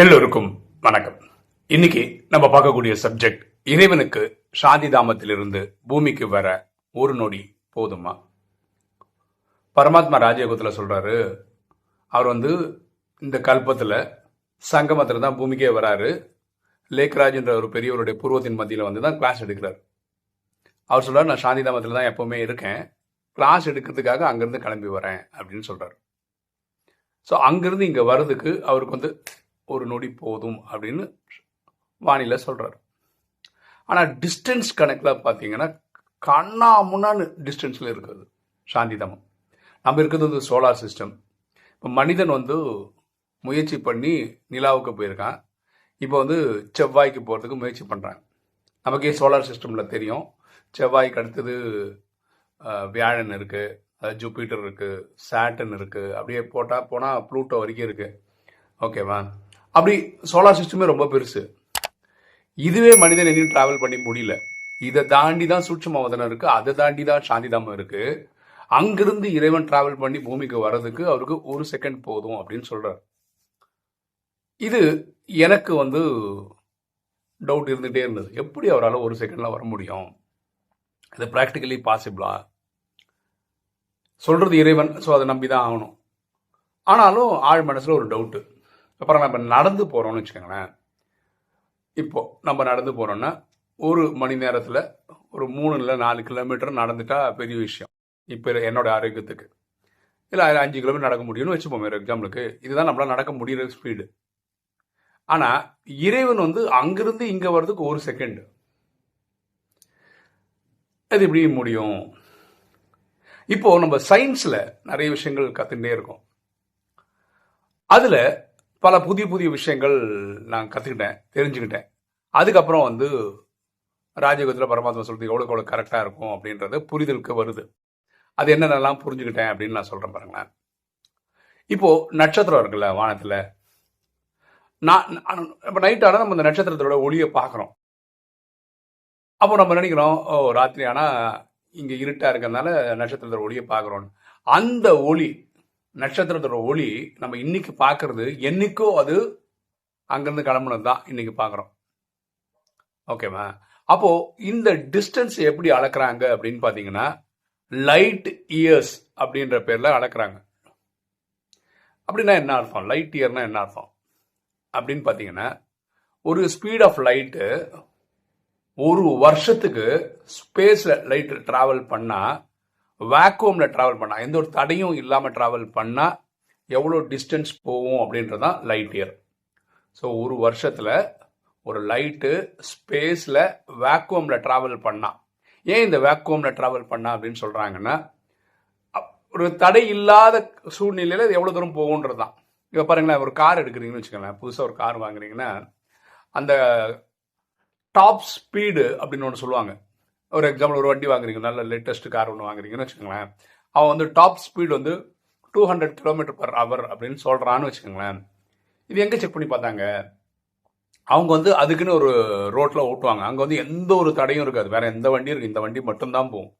எல்லோருக்கும் வணக்கம். இன்னைக்கு நம்ம பார்க்கக்கூடிய சப்ஜெக்ட் இறைவனுக்கு சாந்தி தாமத்திலிருந்து பூமிக்கு வர ஒரு நொடி போதுமா? பரமாத்மா ராஜயோகத்தில் சொல்றாரு அவர் வந்து இந்த கல்பத்தில் சங்கமத்தில் தான் பூமிக்கே வராரு. லேக்ராஜ்ன்ற ஒரு பெரியவருடைய பூர்வத்தின் மத்தியில் வந்து தான் கிளாஸ் எடுக்கிறார். அவர் சொல்றாரு நான் சாந்தி தாமத்தில் தான் எப்பவுமே இருக்கேன். கிளாஸ் எடுக்கிறதுக்காக அங்கேருந்து கிளம்பி வரேன் அப்படின்னு சொல்றாரு. ஸோ அங்கேருந்து இங்கே வர்றதுக்கு அவருக்கு வந்து ஒரு நொடி போதும் அப்படின்னு வானிலை சொல்கிறார் ஆனால் டிஸ்டன்ஸ் கணக்கில் பார்த்தீங்கன்னா கண்ணா முன்னான்னு டிஸ்டன்ஸில் இருக்குது சாந்திதமம் நம்ம இருக்கிறது வந்து சோலார் சிஸ்டம் இப்போ மனிதன் வந்து முயற்சி பண்ணி நிலாவுக்கு போயிருக்கான். இப்போ வந்து செவ்வாய்க்கு போகிறதுக்கு முயற்சி பண்ணுறாங்க நமக்கே சோலார் சிஸ்டமில் தெரியும். செவ்வாய்க்கு அடுத்தது வியாழன் இருக்குது ஜூபிட்டர் இருக்குது சாட்டன் இருக்குது அப்படியே போட்டால் போனால் ப்ளூட்டோ வரைக்கும் இருக்குது ஓகேவா? அப்படி சோலார் சிஸ்டமே ரொம்ப பெருசு. இதுவே மனிதன் எங்கேயும் டிராவல் பண்ணி முடியல. இதை தாண்டி தான் சூட்சமவதனம் இருக்கு. அதை தாண்டி தான் சாந்திதாமம் இருக்கு. அங்கிருந்து இறைவன் டிராவல் பண்ணி பூமிக்கு வர்றதுக்கு அவருக்கு ஒரு செகண்ட் போதும் அப்படின்னு சொல்றார். இது எனக்கு வந்து டவுட் இருந்துகிட்டே இருந்தது. எப்படி அவரால் ஒரு செகண்ட்ல வர முடியும்? இது ப்ராக்டிக்கலி பாசிபிளா சொல்றது இறைவன் ஸோ அதை நம்பி தான் ஆகணும். ஆனாலும் ஆழ் மனசில் ஒரு டவுட்டு அப்புறம் நம்ம நடந்து போகிறோம்னு வச்சுக்கோங்களேன். இப்போ நம்ம நடந்து போகிறோன்னா ஒரு மணி நேரத்தில் ஒரு மூணு இல்லை நாலு கிலோமீட்டர் நடந்துட்டா பெரிய விஷயம். இப்போ என்னோட ஆரோக்கியத்துக்கு. இல்லை அஞ்சு கிலோமீட்டர் நடக்க முடியும்னு வச்சுப்போம் வேறு எக்ஸாம்பிளுக்கு இதுதான் நம்மளால் நடக்க முடிகிற ஸ்பீடு ஆனால் இறைவன் வந்து அங்கிருந்து இங்கே வர்றதுக்கு ஒரு செகண்ட் அது எப்படி முடியும்? இப்போ நம்ம சயின்ஸில் நிறைய விஷயங்கள் கற்றுக்கிட்டே இருக்கோம். அதில் பல புதிய புதிய விஷயங்கள் நான் கற்றுக்கிட்டேன் தெரிஞ்சுக்கிட்டேன். அதுக்கப்புறம் வந்து ராஜயோகத்தில் பரமாத்மா சொல்கிறது எவ்வளோக்கு எவ்வளோ கரெக்டாக இருக்கும் அப்படின்றது புரிதலுக்கு வருது. அது என்னென்னலாம் புரிஞ்சுக்கிட்டேன் அப்படின்னு நான் சொல்கிறேன் பாருங்களேன் இப்போது நட்சத்திரம் இருக்குல்ல வானத்தில். நான் இப்போ நைட் ஆனால் நம்ம இந்த நட்சத்திரத்தோட ஒளியை பார்க்குறோம். அப்போ நம்ம நினைக்கிறோம் ஓ ராத்திரி ஆனால் இங்கே இருட்டாக இருக்கிறதுனால நட்சத்திரத்தோட ஒளியை பார்க்குறோன்னு அந்த ஒளி நட்சத்திரத்தோட ஒளி நம்ம இன்னைக்கு பார்க்கறது என்னைக்கோ அது அங்கேருந்து கிளம்புனது தான் இன்னைக்கு பார்க்குறோம். ஓகேவா அப்போ இந்த டிஸ்டன்ஸ் எப்படி அளக்குறாங்க அப்படின்னு பார்த்தீங்கன்னா லைட் இயர்ஸ் அப்படின்ற பேர்ல அளக்குறாங்க. அப்படின்னா என்ன அர்த்தம்? லைட் இயர்னா என்ன அர்த்தம்? அப்படின்னு பார்த்தீங்கன்னா ஒரு ஸ்பீட் ஆஃப் லைட்டு ஒரு வருஷத்துக்கு ஸ்பேஸில் லைட் ட்ராவல் பண்ணால் வேக்குவமில் ட்ராவல் பண்ணா எந்த ஒரு தடையும் இல்லாமல் ட்ராவல் பண்ணால் எவ்வளோ டிஸ்டன்ஸ் போகும் அப்படின்றதான் லைட் இயர் ஸோ ஒரு வருஷத்தில் ஒரு லைட்டு ஸ்பேஸில் வேக்குவமில் ட்ராவல் பண்ணா. ஏன் இந்த வேக்குவமில் ட்ராவல் பண்ணா அப்படின்னு சொல்கிறாங்கன்னா அப்- ஒரு தடை இல்லாத சூழ்நிலையில் அது எவ்வளோ தூரம் போகுன்றது தான் இப்போ பாருங்களேன் ஒரு கார் எடுக்கிறீங்கன்னு வச்சுக்கோங்களேன் புதுசாக ஒரு கார் வாங்குறீங்கன்னா அந்த டாப் ஸ்பீடு அப்படின்னு ஒன்று சொல்லுவாங்க. ஒரு எக்ஸாம்பிள் ஒரு வண்டி வாங்குறீங்க நல்ல லேட்டஸ்ட் கார் ஒன்று வாங்குறீங்கன்னு வச்சுக்கோங்களேன். அவன் வந்து டாப் ஸ்பீடு வந்து two hundred kilometre per hour அப்படின்னு சொல்கிறான்னு வச்சுக்கோங்களேன். இது எங்கே செக் பண்ணி பார்த்தாங்க? அவங்க வந்து அதுக்குன்னு ஒரு ரோட்டில் ஓட்டுவாங்க. அங்கே வந்து எந்த ஒரு தடையும் இருக்காது. வேற எந்த வண்டியும் இருக்குது. இந்த வண்டி மட்டும்தான் போகும்.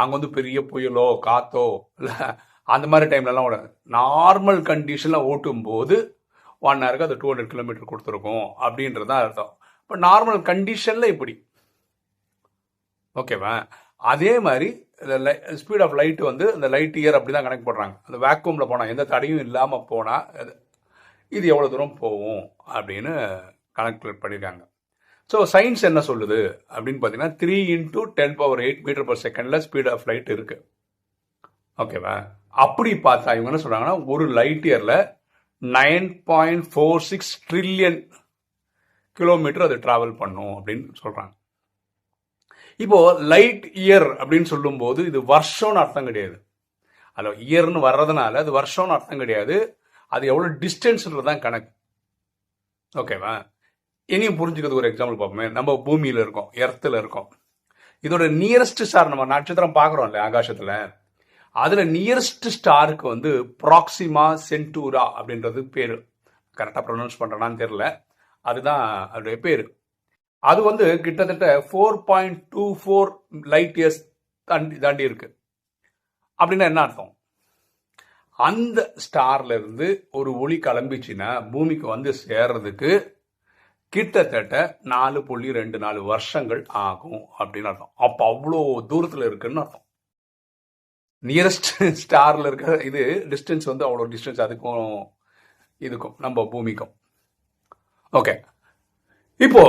அங்கே வந்து பெரிய புயலோ காத்தோ இல்லை அந்த மாதிரி டைம்லலாம் ஓடாது. நார்மல் கண்டிஷனில் ஓட்டும் போது ஒன் ஹவருக்கு அது டூ ஹண்ட்ரட் கிலோமீட்டர் கொடுத்துருக்கோம் அப்படின்றது தான் அர்த்தம் இப்போ நார்மல் கண்டிஷனில் இப்படி. ஓகேவா? அதே மாதிரி ஸ்பீட் ஆஃப் லைட் வந்து இந்த லைட் இயர் அப்படி தான் கணக்கு போடுறாங்க. அந்த வேக்யூமில் போனால் எந்த தடையும் இல்லாமல் போனால் இது எவ்வளோ தூரம் போகும் அப்படின்னு கனெக்ட் பண்ணியிருக்காங்க ஸோ சயின்ஸ் என்ன சொல்லுது? அப்படின்னு பார்த்தீங்கன்னா three into ten power eight metre per செகண்டில் ஸ்பீட் ஆஃப் லைட் இருக்குது ஓகேவா? அப்படி பார்த்தா இவங்க என்ன சொல்கிறாங்கன்னா ஒரு லைட் இயரில் nine point four six trillion kilometre அது ட்ராவல் பண்ணும் அப்படின்னு சொல்கிறாங்க இப்போ லைட் இயர் அப்படின்னு சொல்லும்போது இது வருஷம்னு அர்த்தம் கிடையாது. அதில் இயர்னு வர்றதுனால அது வருஷம்னு அர்த்தம் கிடையாது. அது எவ்வளோ டிஸ்டன்ஸ்ன்றது தான் கணக்கு. ஓகேவா இனியும் புரிஞ்சுக்கிறது ஒரு எக்ஸாம்பிள் பார்ப்போமே. நம்ம பூமியில் இருக்கோம் எர்த்தில் இருக்கோம். இதோட நியரஸ்ட் ஸ்டார் நம்ம நட்சத்திரம் பார்க்குறோம் இல்லையா ஆகாசத்தில்? அதில் நியரஸ்ட் ஸ்டாருக்கு வந்து ப்ராக்சிமா சென்டூரா அப்படின்றது பேர். கரெக்டாக ப்ரொனவுன்ஸ் பண்ணுறேனான்னு தெரில அதுதான் அதோடைய பேர். அது வந்து கிட்டத்தட்ட four point two four light years தாண்டி தாண்டி இருக்கு. அப்படின்னா என்ன அர்த்தம்? அந்த ஸ்டார்ல இருந்து ஒரு ஒளி கிளம்பிச்சுன்னா பூமிக்கு வந்து சேர்றதுக்கு கிட்டத்தட்ட நாலு புள்ளி ரெண்டு நாலு வருஷங்கள் ஆகும் அப்படின்னு அர்த்தம். அப்போ அவ்வளோ தூரத்தில் இருக்குன்னு அர்த்தம். நியரஸ்ட் ஸ்டாரில் இருக்கிற இது டிஸ்டன்ஸ் வந்து அவ்வளோ டிஸ்டன்ஸ் அதுக்கும் இதுக்கும் நம்ம பூமிக்கும். ஓகே இப்போ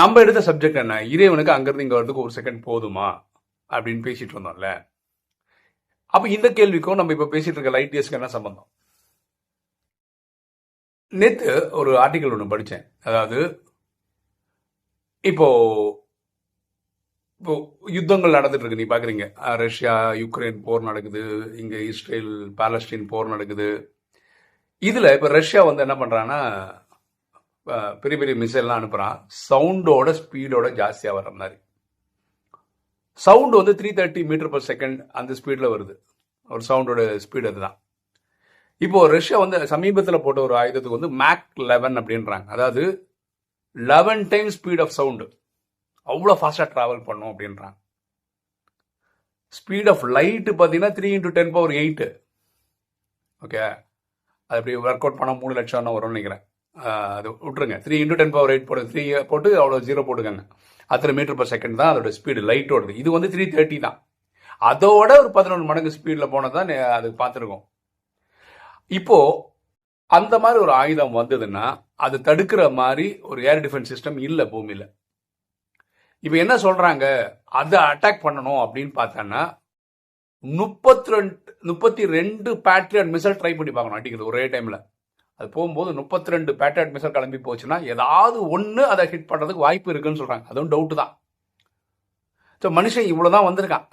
நம்ம எடுத்த சப்ஜெக்ட் என்ன? இறைவனுக்கு அங்கிருந்து இங்க வரதுக்கு ஒரு செகண்ட் போதுமா? அப்படின்னு பேசிட்டு இருந்தோம்ல அப்ப இந்த கேள்விக்கும் நம்ம இப்ப பேசிட்டு இருக்க லைட் இயர்ஸ்க்கு என்ன சம்பந்தம்? நேத்து ஒரு ஆர்டிக்கல் ஒன்று படித்தேன் அதாவது இப்போ இப்போ யுத்தங்கள் நடந்துட்டு இருக்கு. நீ பாக்குறீங்க. ரஷ்யா யுக்ரைன் போர் நடக்குது. இங்க இஸ்ரேல் பாலஸ்டீன் போர் நடக்குது. இதுல இப்ப ரஷ்யா வந்து என்ன பண்றாங்கன்னா பெரிய பெரிய மிசைல்லாம் அனுப்புகிறான் சவுண்டோட ஸ்பீடோட ஜாஸ்தியாக வர்ற மாதிரி. சவுண்டு வந்து three thirty metre per second அந்த ஸ்பீடில் வருது. ஒரு சவுண்டோட ஸ்பீடு அதுதான். இப்போ ரஷ்யா வந்து சமீபத்தில் போட்ட ஒரு ஆயுதத்துக்கு வந்து மேக் லெவன் அப்படின்றாங்க. அதாவது eleven time speed of sound அவ்வளோ ஃபாஸ்ட்டாக ட்ராவல் பண்ணும் அப்படின்றாங்க. ஸ்பீட் ஆஃப் லைட்டு பார்த்தீங்கன்னா three into ten power eight okay அது அப்படி ஒர்க் அவுட் பண்ணால் மூணு லட்சம் வரும்னு நினைக்கிறேன். அது விட்டுருங்க. Three into ten power eight போட்டு த்ரீ போட்டு அவ்வளோ ஜீரோ போட்டுக்கோங்க அத்தனை மீட்டர் பர் செகண்ட் தான் அதோட ஸ்பீடு லைட்டோடது இது வந்து த்ரீ தேர்ட்டி தான். அதோட ஒரு பதினொன்று மடங்கு ஸ்பீடில் போனதான் அது பார்த்துருக்கோம். இப்போ அந்த மாதிரி ஒரு ஆயுதம் வந்ததுன்னா அது தடுக்கிற மாதிரி ஒரு ஏர் டிஃபென்ஸ் சிஸ்டம் இல்லை பூமியில். இப்போ என்ன சொல்கிறாங்க அதை அட்டாக் பண்ணணும் அப்படின்னு பார்த்தோன்னா முப்பத்தி ரெண்டு முப்பத்தி ரெண்டு பேட்ரியட் மிசைல் ட்ரை பண்ணி பார்க்கணும் அடிக்கிறது ஒரே டைமில் அது போகும்போது முப்பத்தி ரெண்டு பேட்ரியட் மிசைல் கிளம்பி போச்சுன்னா ஏதாவது ஒன்று அதை ஹிட் பண்ணுறதுக்கு வாய்ப்பு இருக்குன்னு சொல்கிறாங்க அதுவும் டவுட்டு தான். ஸோ மனுஷன் இவ்வளோ தான் வந்திருக்கான்.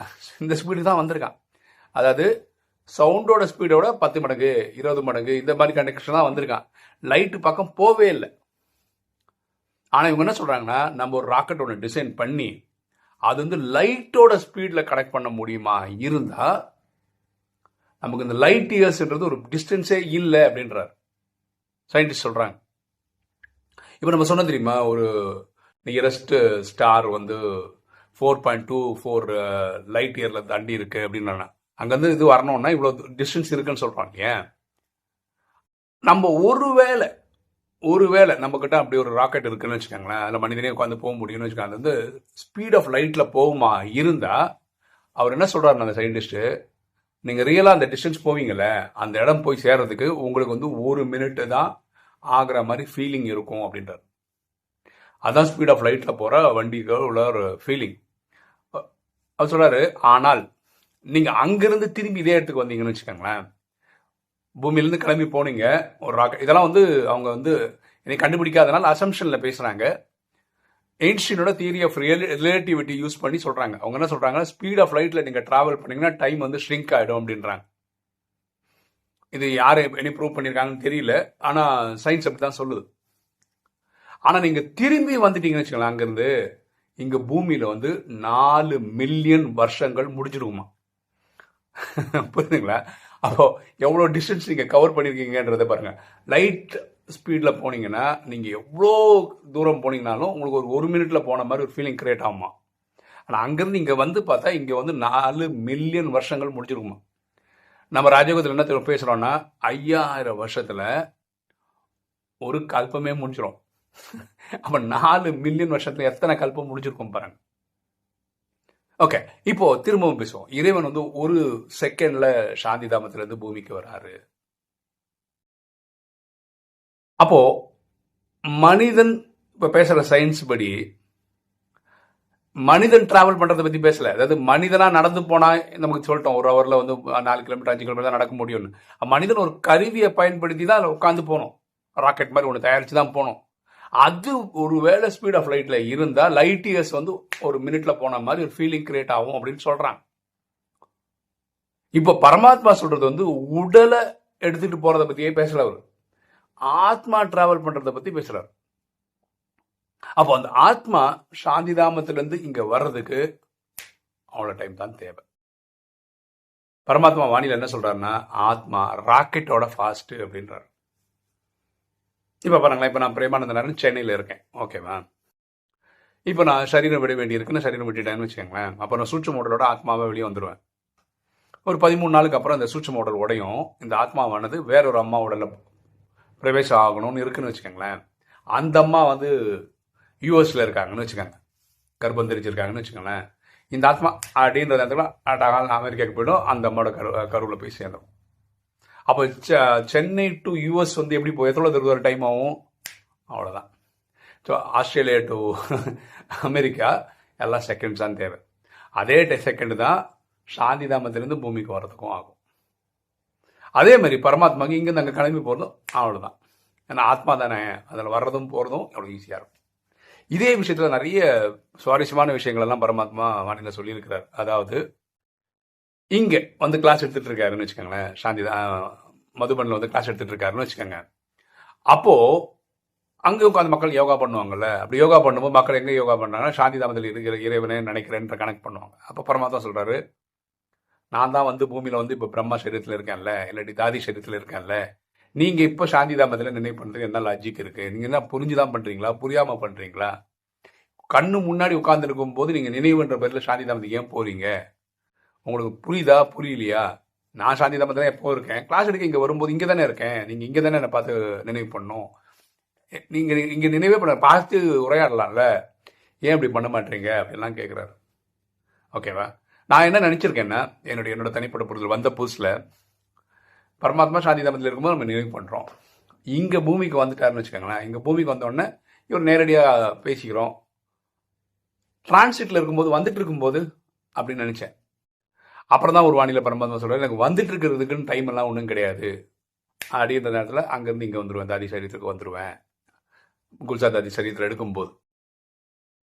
இந்த ஸ்பீடு தான் வந்திருக்கான். அதாவது சவுண்டோட ஸ்பீடோட பத்து மடங்கு இருபது மடங்கு இந்த மாதிரி கண்டக்ஷன் தான் வந்திருக்கான். லைட்டு பக்கம் போவே இல்லை. ஆனால் இவங்க என்ன சொல்கிறாங்கன்னா நம்ம ஒரு ராக்கெட் ஒன்று டிசைன் பண்ணி அது வந்து லைட்டோட ஸ்பீடில் கனெக்ட் பண்ண முடியுமா? இருந்தால் நமக்கு இந்த லைட் இயர்ஸ்ன்றது ஒரு டிஸ்டன்ஸே இல்லை அப்படின்றார். சயின்டிஸ்ட் சொல்கிறாங்க இப்போ நம்ம சொன்ன தெரியுமா? ஒரு நியரஸ்ட் ஸ்டார் வந்து four point two four light இயரில் தாண்டி இருக்கு அப்படின்னு அங்கேருந்து இது வரணும்னா இவ்வளோ டிஸ்டன்ஸ் இருக்குன்னு சொல்கிறாங்க ஏன்? நம்ம ஒருவேளை ஒருவேளை நம்ம நம்மக்கிட்ட அப்படி ஒரு ராக்கெட் இருக்குன்னு வச்சுக்கோங்களேன். அதில் மனிதனே உட்காந்து போக முடியும்னு வச்சுக்கோங்க. அது வந்து ஸ்பீட் ஆஃப் லைட்டில் போகுமா? இருந்தால் அவர் என்ன சொல்கிறார் அந்த சயின்டிஸ்ட்டு நீங்கள் ரியலாக அந்த டிஸ்டன்ஸ் போவீங்கல்ல அந்த இடம் போய் சேர்றதுக்கு உங்களுக்கு வந்து ஒரு மினிட் தான் ஆகிற மாதிரி ஃபீலிங் இருக்கும் அப்படின்றார். அதான் ஸ்பீட் ஆஃப் லைட்டில் போகிற வண்டிக்கு உள்ள ஒரு ஃபீலிங் அவர் சொல்கிறாரு ஆனால் நீங்கள் அங்கேருந்து திரும்பி இதே இடத்துக்கு வந்தீங்கன்னு வச்சுக்கோங்களேன். பூமியிலேருந்து கிளம்பி போனீங்க ஒரு ராக்கெட் இதெல்லாம் வந்து அவங்க வந்து என்னை கண்டுபிடிக்காதனால அசம்ஷனில் பேசுகிறாங்க எயின்ஸ்டீனோட theory of real relativity use பண்ணி சொல்கிறாங்க அவங்க என்ன சொல்கிறாங்க ஸ்பீட் ஆஃப் லைட்டில் நீங்கள் ட்ராவல் பண்ணிங்கன்னா டைம் வந்து ஷ்ரிங்க் ஆகிடும் அப்படின்றாங்க. இது யார் என்ன ப்ரூவ் பண்ணியிருக்காங்கன்னு தெரியல. ஆனால் சயின்ஸ் அப்படி தான் சொல்லுது. ஆனால் நீங்கள் திரும்பி வந்துட்டீங்கன்னு வச்சுக்கலாம் அங்கேருந்து இங்கே பூமியில் வந்து நாலு மில்லியன் வருஷங்கள் முடிஞ்சிருக்குமா? புரியுதுங்களா? அப்போ எவ்வளோ டிஸ்டன்ஸ் நீங்கள் கவர் பண்ணியிருக்கீங்கன்றதை பாருங்கள் லைட் ஸ்பீடில் போனீங்கன்னா நீங்கள் எவ்வளோ தூரம் போனீங்கனாலும் உங்களுக்கு ஒரு ஒரு மினிட்ல போன மாதிரி ஒரு ஃபீலிங் கிரியேட் ஆகுமா? ஆனால் அங்கேருந்து இங்கே வந்து பார்த்தா இங்கே வந்து நாலு மில்லியன் வருஷங்கள் முடிஞ்சிருக்குமா? நம்ம ராஜயோகத்தில் என்ன பேசுகிறோன்னா ஐயாயிரம் வருஷத்தில் ஒரு கல்பமே முடிஞ்சிடும் அப்போ நாலு மில்லியன் வருஷத்தில் எத்தனை கல்பம் முடிஞ்சிருக்கும் பாருங்க. ஓகே இப்போ திரும்பவும் பேசுவோம். இறைவன் வந்து ஒரு செகண்ட்ல சாந்தி தாமத்திலேருந்து பூமிக்கு வராரு. அப்போ மனிதன் இப்போ பேசுற சயின்ஸ் படி மனிதன் டிராவல் பண்றதை பத்தி பேசல. அதாவது மனிதனா நடந்து போனா நமக்கு சொல்லிட்டோம் ஒரு ஹவர்ல வந்து நாலு கிலோமீட்டர் அஞ்சு கிலோமீட்டர் தான் நடக்க முடியும்னு. மனிதன் ஒரு கருவியை பயன்படுத்தி தான் அதில் உட்காந்து போனோம் ராக்கெட் மாதிரி ஒன்று தயாரிச்சு தான் போனோம் அது ஒரு வேளை ஸ்பீட் ஆஃப் லைட்ல இருந்தா லைட் இயர்ஸ் வந்து ஒரு மினிட்ல போன மாதிரி ஒரு ஃபீலிங் கிரியேட் ஆகும் அப்படின்னு சொல்றாங்க. இப்போ பரமாத்மா சொல்றது வந்து உடலை எடுத்துட்டு போறதை பத்தியே பேசல அவர் ஆத்மா டிராவல் பண்றத பத்தி பேசுறாரு. அப்போ அந்த ஆத்மா சாந்தி தாமத்திலிருந்து இங்க வர்றதுக்கு அவ்வளோ டைம் தான் தேவை. பரமாத்மா வானிலை என்ன சொல்றாருன்னா ஆத்மா ராக்கெட்டோட ஃபாஸ்ட் அப்படின்றாரு. இப்போ பாருங்களேன் இப்போ நான் பிரேமானந்தன் சென்னையில் இருக்கேன். ஓகேவா இப்போ நான் சரீரம் விட வேண்டியிருக்குன்னு சரீரம் விட்டுட்டேன்னு வச்சுக்கோங்களேன். அப்போ நான் சூட்ச மோடலோட ஆத்மாவை வெளியே வந்துடுவேன் ஒரு பதிமூணு நாளுக்கு அப்புறம் இந்த சூட்ச மோடல் உடையும். இந்த ஆத்மாவானது வேற ஒரு அம்மா உடலில் பிரவேசம் ஆகணும்னு இருக்குன்னு வச்சுக்கோங்களேன். அந்த அம்மா வந்து யூஎஸில் இருக்காங்கன்னு வச்சுக்கோங்க. கர்ப்பம் தெரிஞ்சிருக்காங்கன்னு வச்சுக்கோங்களேன். இந்த ஆத்மா அப்படின்றது நேரத்தில் அமெரிக்காவுக்கு போய்டும் அந்த அம்மாவோட கரு கருவில் போய் சேர்ந்துடும் அப்போ செ- சென்னை டு யூஎஸ் வந்து எப்படி போய் எத்தனை தூரம் டைம் ஆகும்? அவ்வளோதான் ஸோ ஆஸ்திரேலியா டு அமெரிக்கா எல்லாம் செகண்ட்ஸ் தான் தேவை. அதே செகண்ட் தான் சாந்தி தாமத்திலேருந்து பூமிக்கு வர்றதுக்கும் ஆகும். அதே மாதிரி பரமாத்மாவுக்கு இங்கேருந்து அங்கே கிளம்பி போகிறதும் அவ்வளோதான் ஏன்னா ஆத்மா தானே அதில் வர்றதும் போகிறதும் எவ்வளோ ஈஸியாக இருக்கும். இதே விஷயத்தில் நிறைய சுவாரஸ்யமான விஷயங்களெல்லாம் பரமாத்மா வானிலை சொல்லியிருக்கிறார். அதாவது இங்கே வந்து கிளாஸ் எடுத்துகிட்டு இருக்காருன்னு வச்சுக்கோங்களேன் சாந்தி மதுபனில் வந்து கிளாஸ் எடுத்துட்டு இருக்காருன்னு வச்சுக்கோங்க. அப்போது அங்கே உட்காந்து மக்கள் யோகா பண்ணுவாங்கல்ல அப்படி யோகா பண்ணும்போது மக்கள் எங்கே யோகா பண்ணுறாங்கன்னா சாந்தி தாமத்தில் இருக்கிற இறைவனே நினைக்கிறேன்ற கனெக்ட் பண்ணுவாங்க. அப்போ பரமாத்மா சொல்கிறாரு நான் தான் வந்து பூமியில் வந்து இப்போ பிரம்மா சரீரத்தில் இருக்கேன்ல இல்லாட்டி தாதி சரீரத்தில் இருக்கேன்ல. நீங்கள் இப்போ சாந்தி தாமத்தில் நினைவு பண்ணுறது என்ன லாஜிக் இருக்குது நீங்கள் என்ன புரிஞ்சு தான் பண்ணுறீங்களா புரியாமல் பண்ணுறீங்களா கண்ணு முன்னாடி உட்காந்துருக்கும் போது நீங்கள் நினைவுன்ற பேரில் சாந்தி தாமத்துக்கு ஏன் போகிறீங்க உங்களுக்கு புரியுதா? புரியலையா? நான் சாந்தி தாமத்தில் எப்போ இருக்கேன்? கிளாஸ் எடுக்க இங்கே வரும்போது இங்கே தானே இருக்கேன். நீங்கள் இங்கே தானே என்னை பார்த்து நினைவு பண்ணும் நீங்கள் இங்கே நினைவே பண்ண பார்த்து உரையாடலாம்ல. ஏன் இப்படி பண்ண மாட்டீங்க? அப்படின்லாம் கேட்குறாரு ஓகேவா நான் என்ன நினச்சிருக்கேன்னா என்னுடைய என்னோட தனிப்பட்ட புரிதல் வந்த புதுசில் பரமாத்மா சாந்தி தாமத்தில் இருக்கும்போது நம்ம நினைவு பண்ணுறோம் இங்கே பூமிக்கு வந்துட்டாருன்னு வச்சுக்கோங்களேன். இங்கே பூமிக்கு வந்தோடனே இவர் நேரடியாக பேசிக்கிறோம். டிரான்சிட்டில் இருக்கும்போது வந்துட்டு இருக்கும்போது அப்படின்னு நினச்சேன். அப்புறம் தான் ஒரு வானிலை பரமாத்மா சொல்கிறார் எனக்கு வந்துட்டு இருக்கிறதுக்குன்னு டைம் எல்லாம் ஒன்றும் கிடையாது. அப்படின்ற நேரத்தில் அங்கேருந்து இங்கே வந்துடுவேன் தாதி சரீரத்துக்கு வந்துடுவேன் குல்சா தாதி சரீரத்தில் எடுக்கும்போது.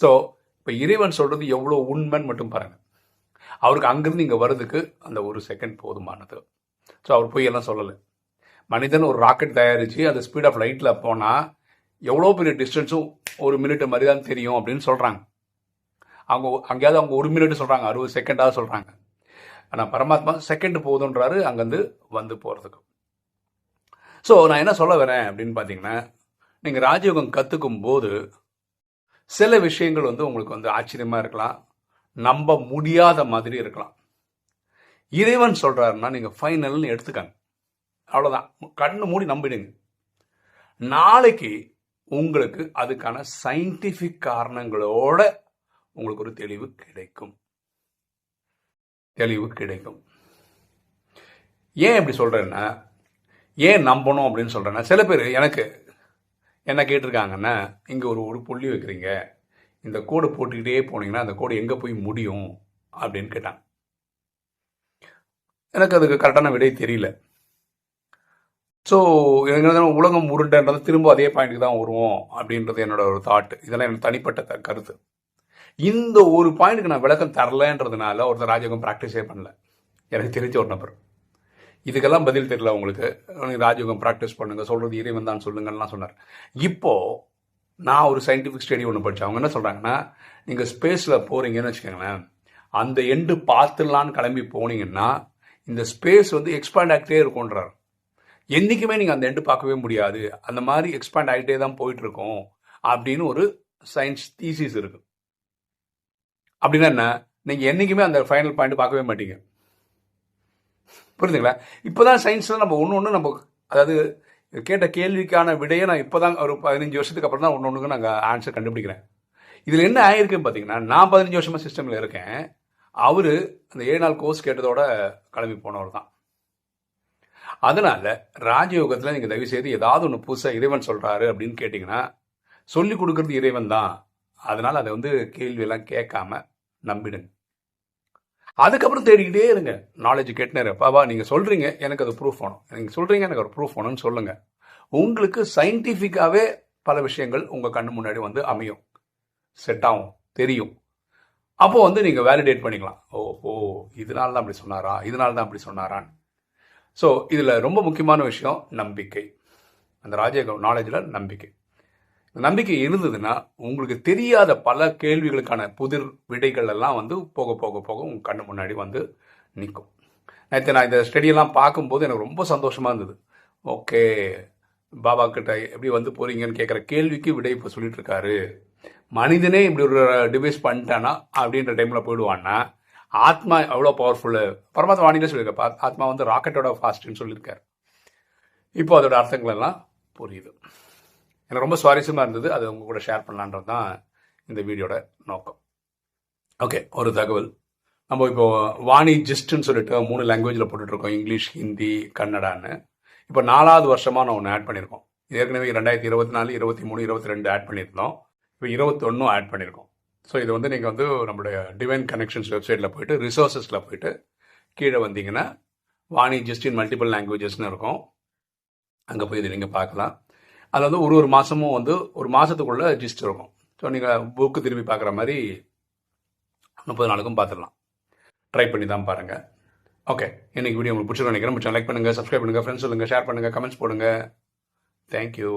ஸோ இப்போ இறைவன் சொல்கிறது எவ்வளோ உண்மைன்னு மட்டும் பாருங்கள் அவருக்கு அங்கேருந்து இங்கே வர்றதுக்கு அந்த ஒரு செகண்ட் போதுமானது. ஸோ அவர் போய் எல்லாம் சொல்லலை. மனிதன் ஒரு ராக்கெட் தயாரித்து அந்த ஸ்பீட் ஆஃப் லைட்டில் போனால் எவ்வளோ பெரிய டிஸ்டன்ஸும் ஒரு மினிட் மாதிரி தான் தெரியும் அப்படின்னு சொல்கிறாங்க அவங்க அங்கேயாவது அவங்க ஒரு மினிட் சொல்கிறாங்க அறுபது செகண்டாக சொல்கிறாங்க ஆனால் பரமாத்மா செகண்ட் போதுன்றாரு அங்கேருந்து வந்து போகிறதுக்கு ஸோ நான் என்ன சொல்ல வரேன் அப்படின்னு பார்த்தீங்கன்னா நீங்கள் ராஜயோகம் கற்றுக்கும் போது சில விஷயங்கள் வந்து உங்களுக்கு வந்து ஆச்சரியமாக இருக்கலாம். நம்ப முடியாத மாதிரி இருக்கலாம். இறைவன் சொல்கிறாருன்னா நீங்கள் ஃபைனல்னு எடுத்துக்காங்க. அவ்வளோதான் கண்ணு மூடி நம்பிடுங்க. நாளைக்கு உங்களுக்கு அதுக்கான சயின்டிஃபிக் காரணங்களோட உங்களுக்கு ஒரு தெளிவு கிடைக்கும். தெளிவு கிடைக்கும். ஏன் இப்படி சொல்கிறேன்னா ஏன் நம்பணும் அப்படின்னு சொல்கிறேன்னா சில பேர் எனக்கு என்ன கேட்டிருக்காங்கன்னா இங்கே ஒரு ஒரு புள்ளி வைக்கிறீங்க. இந்த கோடு போட்டுக்கிட்டே போனீங்கன்னா அந்த கோடு எங்கே போய் முடியும் அப்படின்னு கேட்டாங்க. எனக்கு அதுக்கு கரெக்டான விடை தெரியல. ஸோ எனக்கு என்ன உலகம் உருண்டன்றது திரும்ப அதே பாயிண்ட்டுக்கு தான் வருவோம் அப்படின்றது என்னோட ஒரு தாட்டு இதெல்லாம் எனக்கு தனிப்பட்ட த- கருத்து. இந்த ஒரு பாயிண்ட்டுக்கு நான் விளக்கம் தரலன்றதுனால ஒருத்தர் ராஜயோகம் ப்ராக்டிஸே பண்ணல. எனக்கு தெரிஞ்ச ஒரு நபர். இதுக்கெல்லாம் பதில் தெரியல உங்களுக்கு. ராஜயோகம் ப்ராக்டிஸ் பண்ணுங்கள் சொல்கிறது இறைவன் தான் சொல்லுங்கள்லாம் சொன்னார். இப்போது நான் ஒரு சயின்டிஃபிக் ஸ்டடி ஒன்று படித்தேன் அவங்க என்ன சொல்கிறாங்கன்னா நீங்கள் ஸ்பேஸில் போகிறீங்கன்னு வச்சுக்கோங்களேன். அந்த எண்டு பார்த்துடலான்னு கிளம்பி போனீங்கன்னா இந்த ஸ்பேஸ் வந்து எக்ஸ்பேண்ட் ஆகிட்டே இருக்கும்ன்றார். என்றைக்குமே நீங்கள் அந்த எண்டு பார்க்கவே முடியாது. அந்த மாதிரி எக்ஸ்பேண்ட் ஆகிட்டே தான் போயிட்டுருக்கோம். அப்படின்னு ஒரு சயின்ஸ் தீசிஸ் இருக்கு. அப்படின்னா என்ன? நீங்கள் என்றைக்குமே அந்த ஃபைனல் பாயிண்ட் பார்க்கவே மாட்டீங்க. புரிஞ்சுங்களேன் இப்போ தான் சயின்ஸில் நம்ம ஒன்று ஒன்று நம்ம அதாவது கேட்ட கேள்விக்கான விடையை நான் இப்போ தான் ஒரு பதினஞ்சு வருஷத்துக்கு அப்புறம் தான் ஒன்று ஒன்றுக்கு நாங்கள் ஆன்சர் கண்டுபிடிக்கிறேன். இதில் என்ன ஆயிருக்குன்னு பார்த்தீங்கன்னா நான் பதினஞ்சு வருஷமாக சிஸ்டமில் இருக்கேன். அவர் அந்த ஏழு நாள் கோர்ஸ் கேட்டதோட கிளம்பி போனவர் தான். அதனால் ராஜயோகத்தில் நீங்கள் தயவு செய்து ஏதாவது ஒன்று புதுசாக இறைவன் சொல்கிறாரு அப்படின்னு கேட்டிங்கன்னா சொல்லி கொடுக்குறது இறைவன் தான். அதனால் அதை வந்து கேள்வியெல்லாம் கேட்காம நம்பிடுங்க. அதுக்கப்புறம் தேடிக்கிட்டே இருங்க. நாலேஜ் கேட்டுனே பாபா நீங்கள் சொல்கிறீங்க எனக்கு அது ப்ரூஃப் வேணும். நீங்கள் சொல்கிறீங்க எனக்கு ஒரு ப்ரூஃப் வேணும்னு சொல்லுங்கள் உங்களுக்கு சயின்டிஃபிக்காகவே பல விஷயங்கள் உங்கள் கண்ணு முன்னாடி வந்து அமையும். செட் ஆகும். தெரியும். அப்போது வந்து நீங்கள் வேலிடேட் பண்ணிக்கலாம். ஓ ஓ இதனால தான் அப்படி சொன்னாரா? இதனால தான் அப்படி சொன்னாரான்னு. ஸோ இதில் ரொம்ப முக்கியமான விஷயம் நம்பிக்கை. அந்த ராஜயோக நாலேஜில் நம்பிக்கை. நம்பிக்கை இருந்ததுன்னா உங்களுக்கு தெரியாத பல கேள்விகளுக்கான புதிர் விடைகள் எல்லாம் வந்து போக போக போக உங்கள் கண்ணு முன்னாடி வந்து நிற்கும். நேற்று நான் இந்த ஸ்டடியெல்லாம் பார்க்கும்போது எனக்கு ரொம்ப சந்தோஷமா இருந்தது. ஓகே பாபா கிட்ட எப்படி வந்து போறீங்கன்னு கேட்குற கேள்விக்கு விடை இப்போ சொல்லிட்டு இருக்காரு. மனிதனே இப்படி ஒரு டிவைஸ் பண்ணிட்டானா அப்படின்ற டைமில் போயிடுவான்னா ஆத்மா எவ்வளோ பவர்ஃபுல்லு பரமாத்மா வாணியில சொல்லியிருக்க ஆத்மா வந்து ராக்கெட்டோட ஃபாஸ்ட்னு சொல்லியிருக்காரு. இப்போ அதோட அர்த்தங்கள் எல்லாம் புரியுது. எனக்கு ரொம்ப சுவாரஸ்யமாக இருந்தது. அதை உங்கள் கூட ஷேர் பண்ணலான்றது தான் இந்த வீடியோட நோக்கம். ஓகே ஒரு தகவல். நம்ம இப்போ வாணி ஜிஸ்ட்னு சொல்லிட்டு மூணு லாங்குவேஜில் போட்டுட்ருக்கோம். இங்கிலீஷ் ஹிந்தி கன்னடான்னு. இப்போ நாலாவது வருஷமாக நான் ஒன்று ஆட் பண்ணியிருக்கோம் ஏற்கனவே ரெண்டாயிரத்தி இருபத்தி நாலு இருபத்தி மூணு இருபத்தி ரெண்டு ஆட் பண்ணியிருந்தோம். இப்போ இருபத்தொன்னும் ஆட் பண்ணியிருக்கோம். ஸோ இது வந்து நீங்கள் வந்து நம்மளுடைய டிவைன் கனெக்ஷன்ஸ் வெப்சைட்டில் போயிட்டு ரிசோர்ஸஸில் போயிட்டு கீழே வந்தீங்கன்னா வாணி ஜஸ்ட் இன் மல்டிபிள் லாங்குவேஜஸ்னு இருக்கும். அங்கே போய் இது நீங்கள் பார்க்கலாம். அதில் வந்து ஒரு ஒரு மாதமும் வந்து ஒரு மாதத்துக்குள்ளே ரிஜிஸ்டர் இருக்கும். ஸோ நீங்கள் புக்கு திரும்பி பார்க்குற மாதிரி முப்பது நாளுக்கும் பார்த்துடலாம் ட்ரை பண்ணி தான் பாருங்கள் ஓகே இன்னைக்கு வீடியோ உங்களுக்கு பிடிச்சிருக்கோம் நினைக்கிறேன். லைக் பண்ணுங்கள் சப்ஸ்கிரைப் பண்ணுங்கள் ஃப்ரெண்ட்ஸ் சொல்லுங்கள் ஷேர் பண்ணுங்கள் கமெண்ட்ஸ் போடுங்க. தேங்க்யூ